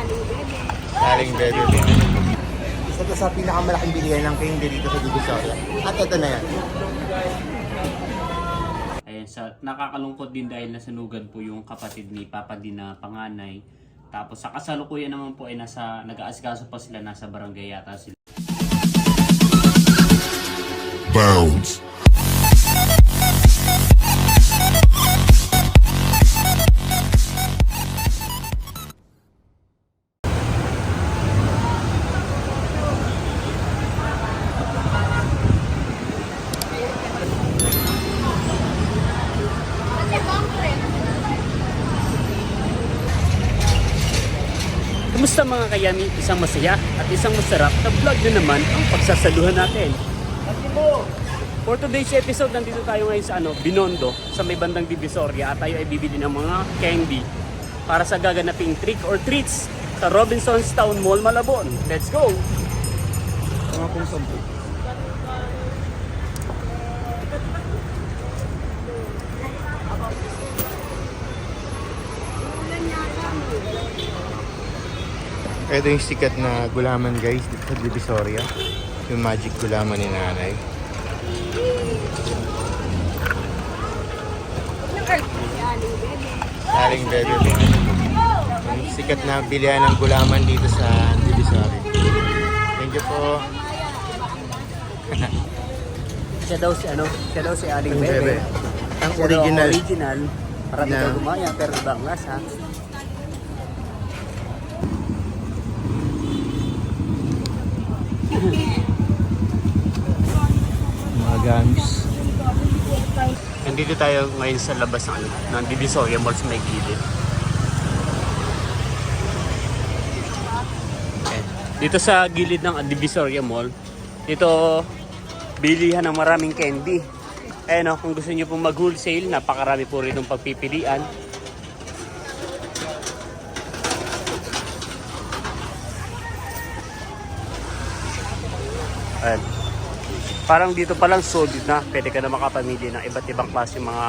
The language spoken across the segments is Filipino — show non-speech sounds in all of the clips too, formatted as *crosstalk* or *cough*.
Aling bebe. Isa to sa pinakamalaking bilihan ng candy dito sa Divisoria. At ito na yan. Ayan, sa, nakakalungkot din dahil nasunugan po yung kapatid ni Papa din na panganay. Tapos sa kasalukuyan naman po ay nasa, nag-aasikaso pa sila, nasa barangay yata sila. Bounds. Mga kayami? Isang masaya at isang masarap na vlog na naman ang pagsasaluhan natin. For today's episode, nandito tayo ngayon sa ano, Binondo, sa may bandang Divisoria at tayo ay bibili ng mga candy para sa gaganaping trick or treats sa Robinson's Town Mall, Malabon. Let's go! Mga pong Ito yung sikat na gulaman guys dito sa Divisoria. Yung magic gulaman ni nanay. Aling bebe. Yung sikat na bilihan ng gulaman dito sa Divisoria. Thank you po. *laughs* Siya daw si ano, siya daw si Aling Bebe. Ang original. original. Marami Na- gumaya pero ibang lasa. Mga gamis. Nandito tayo ngayon sa labas ng, ano, ng Divisoria Mall sa may gilid. Ayan. Dito sa gilid ng Divisoria Mall, dito bilihan ng maraming candy. Ayan o, kung gusto nyo pong mag-wholesale, napakarami po rin ng pagpipilian. Ayan. Parang dito pa lang solid na, pwede ka na makapamili ng iba't ibang klase mga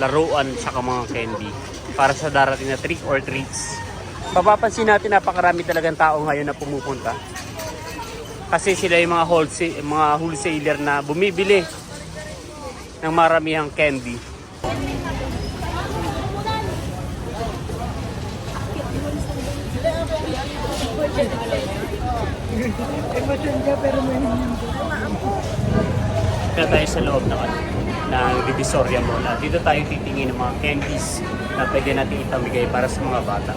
laruan sa mga candy para sa darating na trick or treats. Papapansin natin napakarami talagang tao ngayon na pumupunta. Kasi sila yung mga wholesale, mga wholesaler na bumibili ng maramihang candy. Kaya tayo sa loob ng, ano, ng Divisoria Mall. At dito tayo titingin ng mga candies na pwede natin ipamigay para sa mga bata.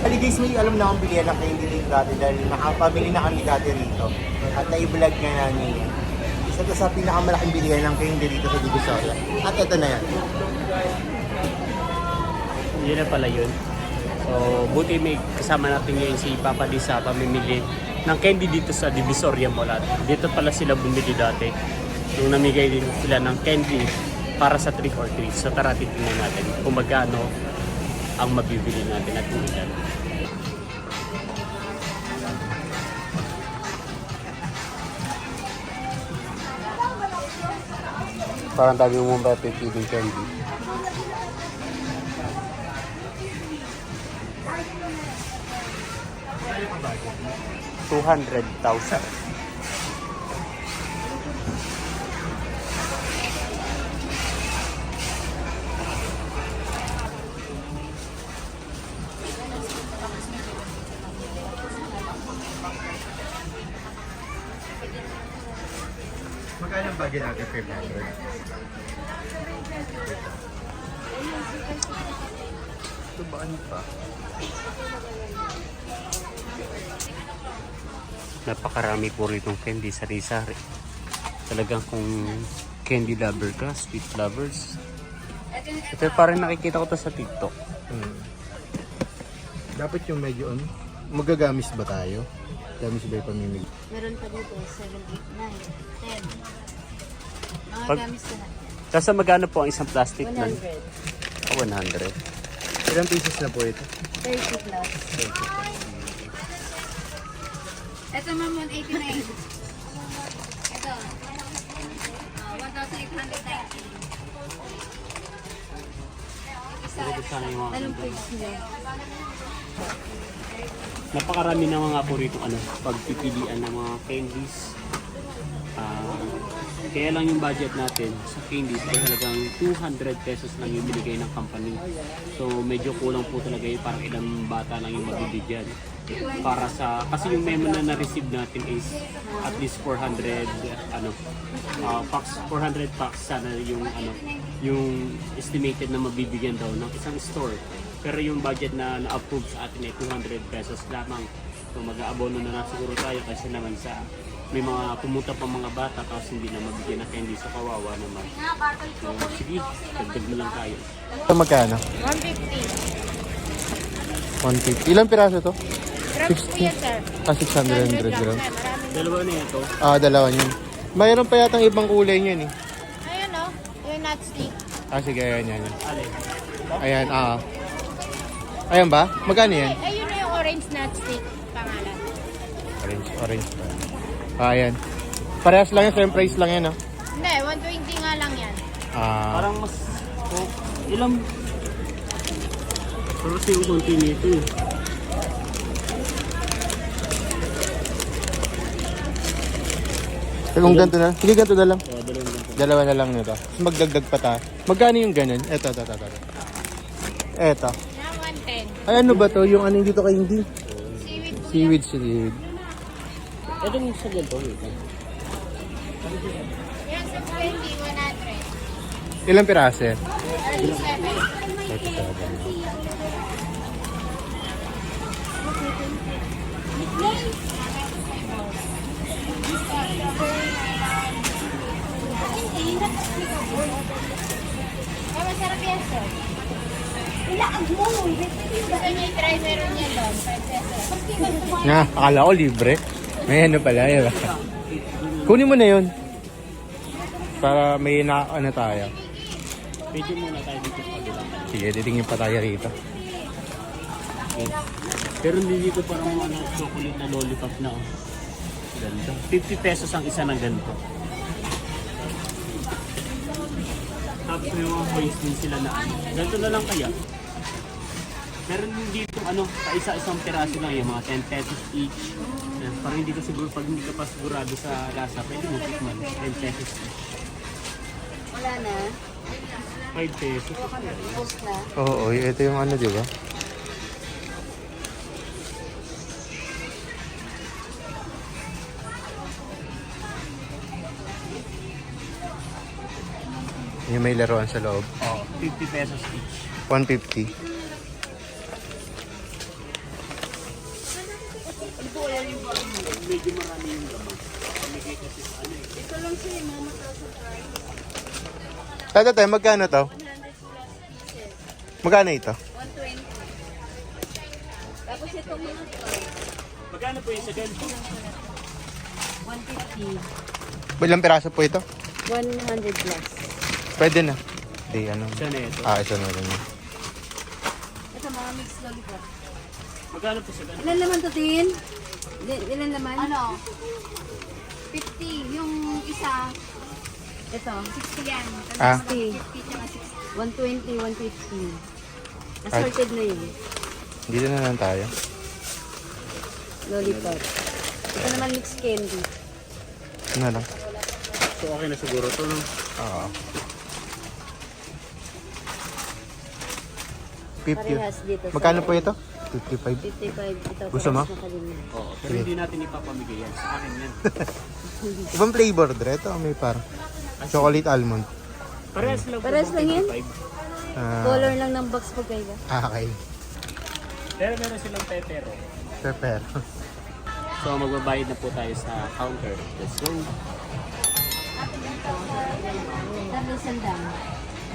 Ali guys, may alam na akong bilihan ng candy dito dati dahil nakapamili na kami dati rito. At na-vlog nga namin yan. Isa to sa pinakamalaking bilihan ng candy dito sa Divisoria. At ito na yan. Yun na pala yun. So, buti may kasama natin ngayon si Papa sa pamimili ng candy dito sa Divisoria Mall. At dito pala sila bumili dati. Nung namigay din sila ng candy para sa trick or treat. So tara titingnan natin kung magkano ang mabibili natin at kung ilan. Parang dami mong ba pipiling candy. Two hundred thousand. Magkano ang bagay natin 500? Ito ba ano pa? Napakarami po rito candy sa Rizari. Talagang kung candy lover ka, sweet lovers. Ito parang nakikita ko to sa TikTok. Hmm. Dapat yung medyo ano, magagamis ba tayo? Gamis ba yung pamimili? Meron pa dito, 7, 8, 9, 10. Mga Pag- gamis na. Tapos magkano po ang isang plastic nun? 100. Oh, 100. Ilang pieces na po ito? 30 plus. Ito ma'am, 189. Ito. ah, 1,890. Isa. Anong page niya? napakarami na mga po rito ano, pagpipilian ng mga candies. Ah, kaya lang yung budget natin sa candies ay halagang 200 pesos lang yung binigay ng company. So medyo kulang po talaga yung parang ilang bata lang yung mabibigyan. Para sa, kasi yung memo na na-receive natin is at least 400 ano, ah, packs, 400 packs sana yung ano, yung estimated na mabibigyan daw ng isang store. Pero yung budget na na-approve sa atin ay 200 pesos lamang. So mag-aabono na lang siguro tayo kasi naman sa may mga pumunta pa mga bata tapos hindi na mabigyan ng candy sa kawawa naman. So, sige, dagdag na lang tayo. Ito magkano? 150. 150. Ilang piraso to? Grams po yan, sir. Ah, 600 grams. Dalawa na ito. Ah, dalawa yun. Mayroon pa yatang ibang kulay niyan eh. Ayun, oh. Yung nut stick. Ah, sige, ayan, ayan. Alin? Ayan, ah. Ayan ba? Magkano yan? Ay, ayun na yung orange nut stick. Pangalan. Orange, orange pa. Ah, ayan. Parehas lang yan, same price lang yan, ah. Hindi, 120 nga lang yan. Ah, Parang mas... Oh, ilang... Pero kasi yung konti nito eh. kung ganito na. Sige, ganito na lang. Dalawang ganito. Dalawa na lang nito. Tapos magdagdag pa ta. Magkano yung ganun? Eto, eto, eto, eto. Eto. Na 110. Ay, ano ba to? Yung ano dito kay hindi? Seaweed. Seaweed. Ito yung sa ganito. Yan sa 20, 100. Ilang piraso yan? 37. Ay, masarap yan, sir. Gusto niyo i-try, meron yan doon. 5 pesos. Nga, akala ko libre. May ano pala, yun. Kunin mo na yun. Para may na, ano tayo. Pwede muna tayo dito sa kabila. Sige, titingin pa tayo rito. Pero hindi dito parang mga ano, chocolate na lollipop na. oh. Ganda. 50 pesos ang isa ng ganito. Tapos may mga coins din sila na ano. Ganito na lang kaya. Pero hindi dito ano, sa isa-isang piraso lang yung mga 10 pesos each. Yan, Parang hindi ka siguro, pag hindi ka pa sigurado sa lasa, pwede mo tikman. 10 pesos each. Wala na. 5 pesos. Post na. Oo, ito yung ano, di ba? Yung may laruan sa loob. Oh, 50 pesos each. 150. Medyo marami yung laman. Pamigay kasi sa ano eh. Ito lang siya, mama Tata tayo, magkano to? 100 plus pieces. Magkano ito? 120. Tapos ito mga to. Magkano po yung sa ganito? 150. Ilang piraso po ito? 100 plus. Pwede na. Di, ano. Isa na ito. Ah, isa na rin. yun. Ito mga mixed lollipop. Magkano po sa ganito? Ilan naman to, Tin? Ilan- naman? Ano? 50. Yung isa, Ito. 60 yan. Ah. 50 tsaka 60. 120, 150. Assorted na yun. Dito na lang tayo. Lollipop. Ito naman mixed candy. Ano lang? So okay na siguro to. No? Oo. 50. Parehas dito. sa- Magkano po ito? 55. 55. Ito. Gusto mo? Oo, pero hindi natin ipapamigay yan. Sa akin yan. *laughs* Ibang flavor, Dre. Ito may parang chocolate almond. Parehas lang. Parehas lang yan? 55. Ah, Color lang ng box po kayo. ah, okay. Pero meron silang pepero. Pepper. So magbabayad na po tayo sa counter. Let's go. Tapos sandang.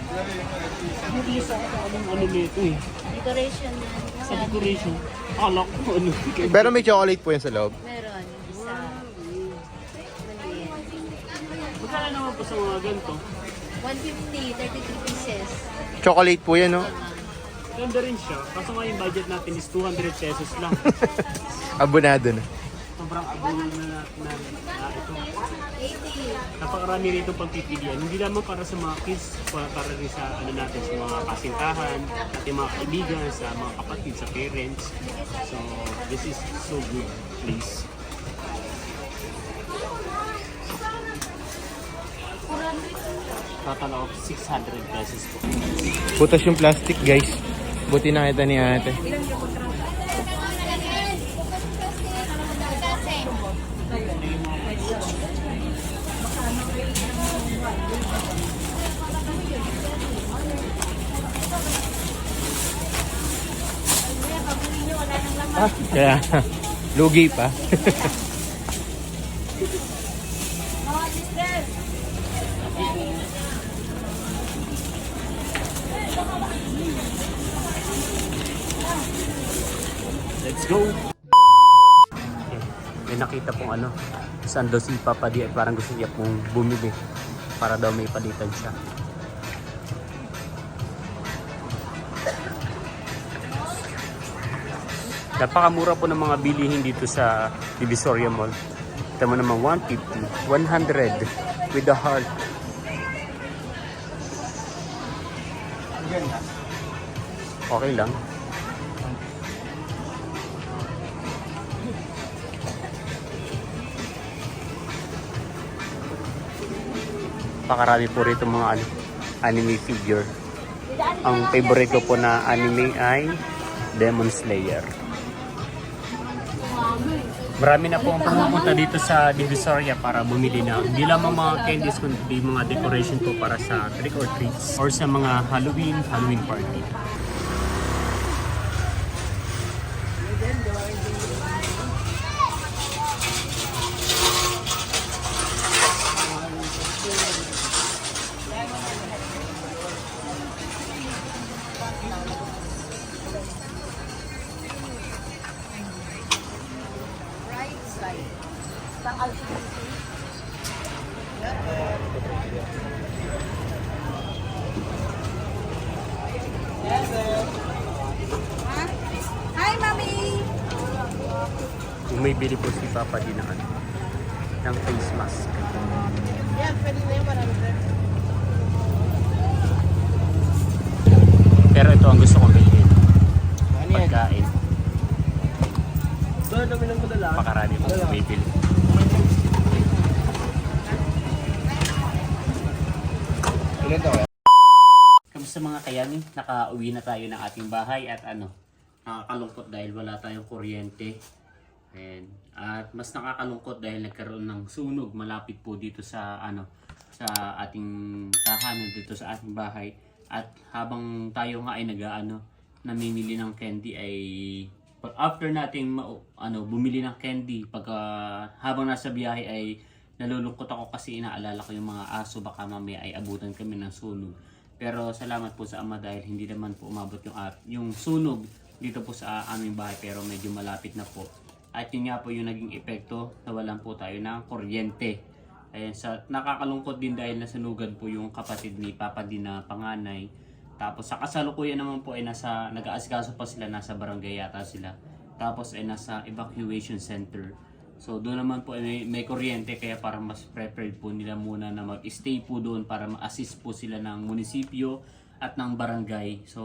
Hindi sa anong ano nito eh. Decoration yan. Sa decoration. Akala ko ano. Pero may chocolate po yan sa loob. Meron. Isa. Maliit. Magkano naman po sa mga ganito? 150, 33 pieces. Chocolate po yan, no? Ganda rin siya. Kaso nga yung budget natin is 200 pesos lang. *laughs* Abonado na. Ang sobrang abunan na, na, na, ito. Napakarami rito pagpipilian. Hindi lamang para sa mga kids, para, para rin sa ano natin, sa mga kasintahan, ating mga kaibigan, sa mga kapatid, sa parents. So, this is so good place. Total of 600 pesos po. Putas yung plastic guys. Buti nakita ni ate. Ah, kaya lugi pa. Let's go! Okay. May nakita pong ano, saan daw si Papa Di parang gusto niya pong bumili para daw may palitan siya. Napakamura po ng mga bilihin dito sa Divisoria Mall. Ito mo naman 150, 100 with the heart. Okay lang. Pakarami po rito mga ano, anime figure. Ang favorite ko po na anime ay Demon Slayer. Marami na po ang pumupunta dito sa Divisoria para bumili na hindi lamang mga candies kundi mga decoration po para sa trick or treats or sa mga Halloween, Halloween party. Kung may bili po si Papa din ng ano, ng face mask. Pero ito ang gusto kong bilhin. Pagkain. Pakarami po bumibili. Ilan to? Kamusta mga kayani? Nakauwi na tayo ng ating bahay at ano, nakakalungkot dahil wala tayong kuryente. And, at mas nakakalungkot dahil nagkaroon ng sunog malapit po dito sa ano sa ating tahanan dito sa ating bahay. At habang tayo nga ay nag-ano, namimili ng candy ay pag after nating ano bumili ng candy pagka habang nasa biyahe ay nalulungkot ako kasi inaalala ko yung mga aso baka mamaya ay abutan kami ng sunog. Pero salamat po sa Ama dahil hindi naman po umabot yung at yung sunog dito po sa aming bahay pero medyo malapit na po. At yun nga po yung naging epekto nawalan po tayo ng kuryente. Ayan, sa, nakakalungkot din dahil nasunugan po yung kapatid ni Papa din na panganay. Tapos sa kasalukuyan naman po ay nasa, nag-aasikaso pa sila, nasa barangay yata sila. Tapos ay nasa evacuation center. So doon naman po ay may, may kuryente kaya para mas prepared po nila muna na mag-stay po doon para ma-assist po sila ng munisipyo at ng barangay. So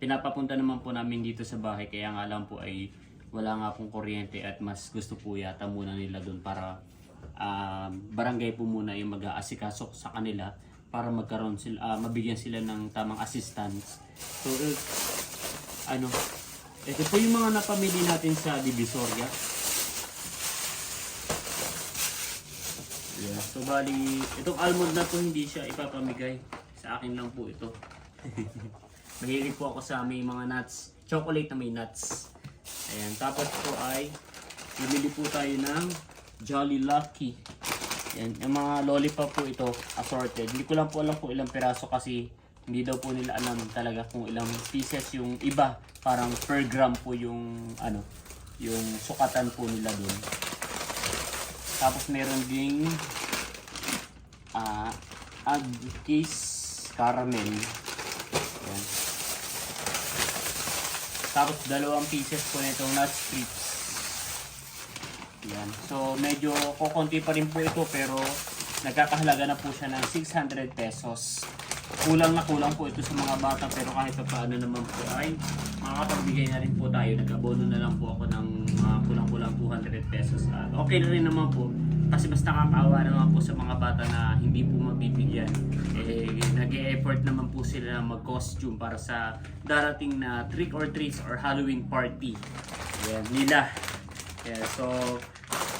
pinapapunta naman po namin dito sa bahay kaya nga lang po ay wala nga pong kuryente at mas gusto po yata muna nila doon para um, barangay po muna yung mag-aasikaso sa kanila para magkaroon sila ah, mabigyan sila ng tamang assistance. So eh, ano ito po yung mga napamili natin sa Divisoria. Yeah. So bali, itong almond na to hindi siya ipapamigay. Sa akin lang po ito. *laughs* Mahilig po ako sa may mga nuts. Chocolate na may nuts. Ayan. Tapos po ay bumili po tayo ng Jolly Lucky. Ayan. Yung mga lollipop po ito assorted. Hindi ko lang po alam kung ilang piraso kasi hindi daw po nila alam talaga kung ilang pieces yung iba. Parang per gram po yung ano yung sukatan po nila doon. Tapos meron ding ah Agkis caramel. Ayan. Tapos dalawang pieces po nitong nut strips. Yan. So medyo kukunti pa rin po ito pero nagkakahalaga na po siya ng 600 pesos. Kulang na kulang po ito sa mga bata pero kahit pa paano naman po ay makakapagbigay na rin po tayo. Nag-abono na lang po ako ng mga kulang-kulang 200 pesos. At okay na rin naman po kasi mas nakakaawa naman po sa mga bata na hindi po mabibigyan. Eh, nag-e-effort naman po sila na mag-costume para sa darating na trick or treats or Halloween party. Yan, nila. Yeah, so,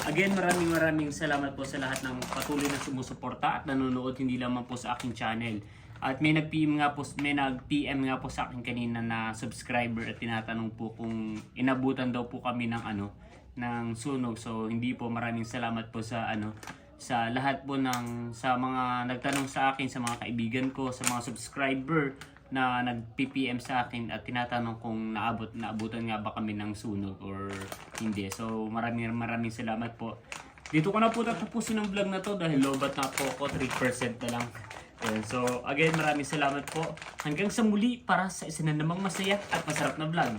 again, maraming maraming salamat po sa lahat ng patuloy na sumusuporta at nanonood hindi lamang po sa aking channel. At may nag-PM nga po, may nag-PM nga po sa akin kanina na subscriber at tinatanong po kung inabutan daw po kami ng ano, ng sunog. So, hindi po maraming salamat po sa ano, sa lahat po ng sa mga nagtanong sa akin, sa mga kaibigan ko, sa mga subscriber na nag-PPM sa akin at tinatanong kung naabot naabutan nga ba kami ng sunog or hindi. So maraming maraming salamat po. Dito ko na po tatapusin ang vlog na to dahil lobat na po ako, 3% na lang. Ayan, so again, maraming salamat po. Hanggang sa muli para sa isa na namang masaya at masarap na vlog.